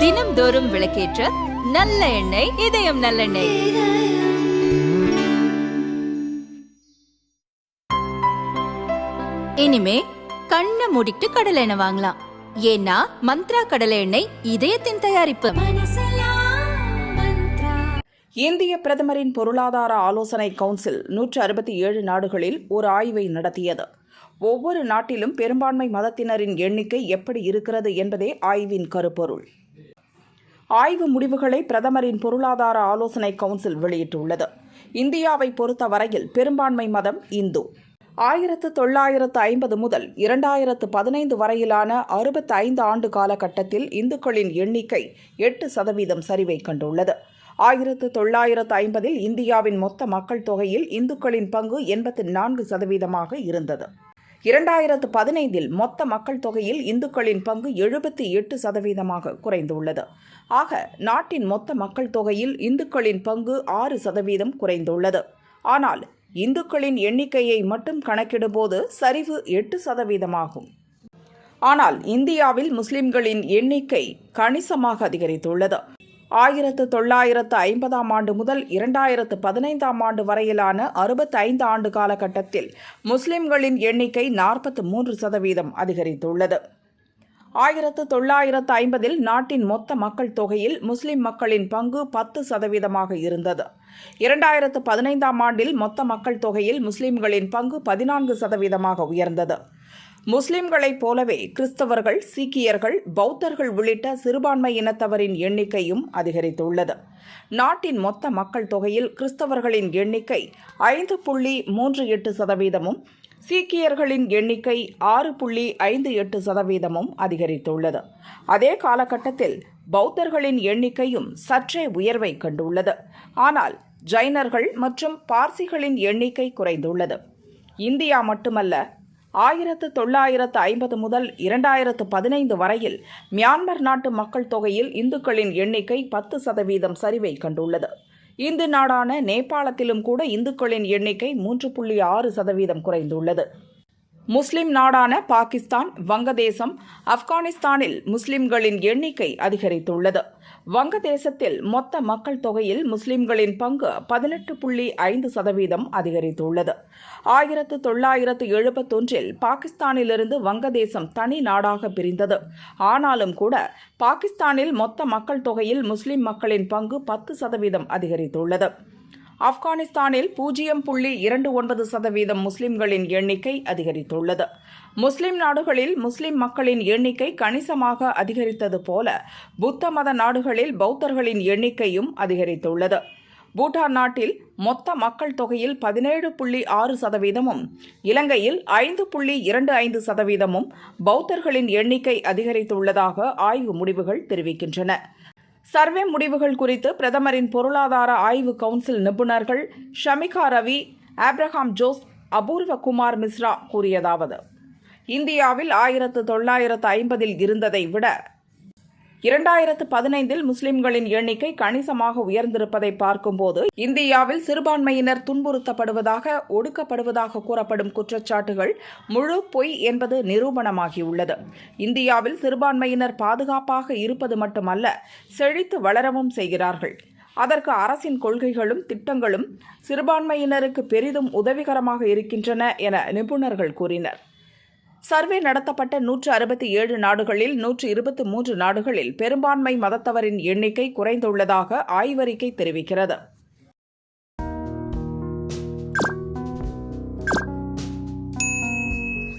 தினம்தோறும் விளக்கேற்ற நல்ல எண்ணெய் இதயம் நல்லெண்ணெய். இனிமே கண்ணை மூடிட்டு கடலை எண்ணெய் வாங்கலாம். ஏன்னா மந்த்ரா கடலை எண்ணெய் இதயத்தின் தயாரிப்பு. இந்திய பிரதமரின் பொருளாதார ஆலோசனை கவுன்சில் நூற்று அறுபத்தி ஏழு நாடுகளில் ஒரு ஆய்வை நடத்தியது. ஒவ்வொரு நாட்டிலும் பெரும்பான்மை மதத்தினரின் எண்ணிக்கை எப்படி இருக்கிறது என்பதே ஆய்வின் கருப்பொருள். ஆய்வு முடிவுகளை பிரதமரின் பொருளாதார ஆலோசனை கவுன்சில் வெளியிட்டுள்ளது. இந்தியாவை பொறுத்தவரையில் பெரும்பான்மை மதம் இந்து. ஆயிரத்து தொள்ளாயிரத்து ஐம்பது முதல் இரண்டாயிரத்து பதினைந்து வரையிலான அறுபத்தி ஐந்து ஆண்டு காலகட்டத்தில் இந்துக்களின் எண்ணிக்கை எட்டு சதவீதம் சரிவை கண்டுள்ளது. ஆயிரத்து தொள்ளாயிரத்து ஐம்பதில் இந்தியாவின் மொத்த மக்கள் தொகையில் இந்துக்களின் பங்கு எண்பத்தி நான்கு சதவீதமாக இருந்தது. இரண்டாயிரத்து பதினைந்தில் மொத்த மக்கள் தொகையில் இந்துக்களின் பங்கு எழுபத்தி எட்டு சதவீதமாக குறைந்துள்ளது. ஆக நாட்டின் மொத்த மக்கள் தொகையில் இந்துக்களின் பங்கு ஆறு சதவீதம் குறைந்துள்ளது. ஆனால் இந்துக்களின் எண்ணிக்கையை மட்டும் கணக்கிடும்போது சரிவு எட்டு சதவீதமாகும். ஆனால் இந்தியாவில் முஸ்லிம்களின் எண்ணிக்கை கணிசமாக அதிகரித்துள்ளது. ஆயிரத்து தொள்ளாயிரத்து ஐம்பதாம் ஆண்டு முதல் இரண்டாயிரத்து பதினைந்தாம் ஆண்டு வரையிலான அறுபத்தைந்து ஆண்டு காலகட்டத்தில் முஸ்லிம்களின் எண்ணிக்கை நாற்பத்து மூன்று சதவீதம் அதிகரித்துள்ளது. ஆயிரத்து தொள்ளாயிரத்து ஐம்பதில் நாட்டின் மொத்த மக்கள் தொகையில் முஸ்லிம் மக்களின் பங்கு பத்து சதவீதமாக இருந்தது. இரண்டாயிரத்து பதினைந்தாம் ஆண்டில் மொத்த மக்கள் தொகையில் முஸ்லிம்களின் பங்கு பதினான்கு சதவீதமாக உயர்ந்தது. முஸ்லிம்களைப் போலவே கிறிஸ்தவர்கள் சீக்கியர்கள் பௌத்தர்கள் உள்ளிட்ட சிறுபான்மை இனத்தவரின் எண்ணிக்கையும் அதிகரித்துள்ளது. நாட்டின் மொத்த மக்கள் தொகையில் கிறிஸ்தவர்களின் எண்ணிக்கை ஐந்து புள்ளி மூன்று எட்டு சதவீதமும் சீக்கியர்களின் எண்ணிக்கை ஆறு புள்ளி ஐந்து எட்டு சதவீதமும் அதிகரித்துள்ளது. அதே காலகட்டத்தில் பௌத்தர்களின் எண்ணிக்கையும் சற்றே உயர்வை கண்டுள்ளது. ஆனால் ஜைனர்கள் மற்றும் பார்சிகளின் எண்ணிக்கை குறைந்துள்ளது. இந்தியா மட்டுமல்ல ஆயிரத்து தொள்ளாயிரத்து ஐம்பது முதல் இரண்டாயிரத்து பதினைந்து வரையில் மியான்மர் நாட்டு மக்கள் தொகையில் இந்துக்களின் எண்ணிக்கை பத்து சதவீதம் சரிவை கண்டுள்ளது. இந்து நாடான நேபாளத்திலும் கூட இந்துக்களின் எண்ணிக்கை மூன்று புள்ளி ஆறு சதவீதம் குறைந்துள்ளது. முஸ்லிம் நாடான பாகிஸ்தான் வங்கதேசம் ஆப்கானிஸ்தானில் முஸ்லிம்களின் எண்ணிக்கை அதிகரித்துள்ளது. வங்கதேசத்தில் மொத்த மக்கள் தொகையில் முஸ்லிம்களின் பங்கு பதினெட்டு புள்ளி ஐந்து சதவீதம் அதிகரித்துள்ளது. ஆயிரத்து தொள்ளாயிரத்து எழுபத்தொன்றில் பாகிஸ்தானிலிருந்து வங்கதேசம் தனி நாடாக பிரிந்தது. ஆனாலும் கூட பாகிஸ்தானில் மொத்த மக்கள் தொகையில் முஸ்லிம் மக்களின் பங்கு பத்து சதவீதம் அதிகரித்துள்ளது. ஆப்கானிஸ்தானில் பூஜ்ஜியம் புள்ளி இரண்டு ஒன்பது சதவீதம் முஸ்லிம்களின் எண்ணிக்கை அதிகரித்துள்ளது. முஸ்லிம் நாடுகளில் முஸ்லிம் மக்களின் எண்ணிக்கை கணிசமாக அதிகரித்தது போல புத்த மத நாடுகளில் பௌத்தர்களின் எண்ணிக்கையும் அதிகரித்துள்ளது. பூட்டான் நாட்டில் மொத்த மக்கள் தொகையில் பதினேழு புள்ளி ஆறு சதவீதமும் இலங்கையில் ஐந்து புள்ளி இரண்டு ஐந்து சதவீதமும் பௌத்தர்களின் எண்ணிக்கை அதிகரித்துள்ளதாக ஆய்வு முடிவுகள் தெரிவிக்கின்றன. சர்வே முடிவுகள் குறித்து பிரதமரின் பொருளாதார ஆய்வு கவுன்சில் நிபுணர்கள் ஷமிகா ரவி ஆப்ரஹாம் ஜோஸ் அபூர்வ குமார் மிஸ்ரா கூறியதாவது. இந்தியாவில் ஆயிரத்து தொள்ளாயிரத்து ஐம்பதில் இருந்ததை விட இரண்டாயிரத்து பதினைந்தில் முஸ்லிம்களின் எண்ணிக்கை கணிசமாக உயர்ந்திருப்பதை பார்க்கும்போது இந்தியாவில் சிறுபான்மையினர் துன்புறுத்தப்படுவதாக ஒடுக்கப்படுவதாக கூறப்படும் குற்றச்சாட்டுகள் முழு பொய் என்பது நிரூபணமாகியுள்ளது. இந்தியாவில் சிறுபான்மையினர் பாதுகாப்பாக இருப்பது மட்டுமல்ல செழித்து வளரவும் செய்கிறார்கள். அதற்கு அரசின் கொள்கைகளும் திட்டங்களும் சிறுபான்மையினருக்கு பெரிதும் உதவிகரமாக இருக்கின்றன என நிபுணர்கள் கூறினர். சர்வே நடத்தப்பட்ட நூற்று அறுபத்தி ஏழு நாடுகளில் நூற்று இருபத்தி மூன்று நாடுகளில் பெரும்பான்மை மதத்தவரின் எண்ணிக்கை குறைந்துள்ளதாக ஆய்வறிக்கை தெரிவிக்கிறது.